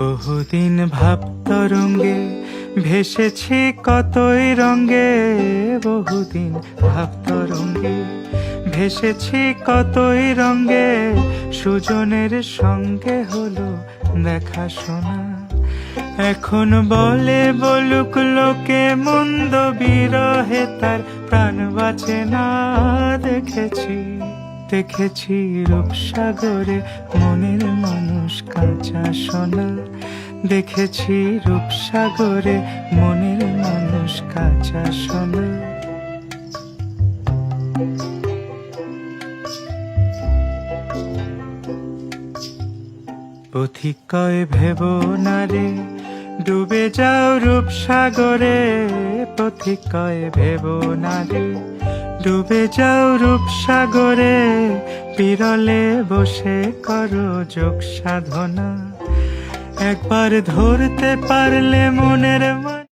বহুদিন ভাব তরঙ্গে ভেসেছি কতই রঙ্গে, বহুদিন ভাব তরঙ্গে ভেসেছি কতই রঙ্গে, সুজনের সঙ্গে হলো দেখা শোনা। এখন বলে বলুক লোকে মন্দ বিরহে, তার প্রাণ বাঁচে না, দেখেছি দেখেছি রূপসাগরে মনের কাঁচা সোনা দেখেছি রূপসাগরে মনের মানুষ কাঁচা সোনা। পথিকয় ভেব না রে, ডুবে যাও রূপসাগরে। পথিকয় ভেব না রে, ডুবে যাও রূপসাগরে। বিরলে বসে করো যোগ সাধনা। একবার ধরতে পারলে মনের মা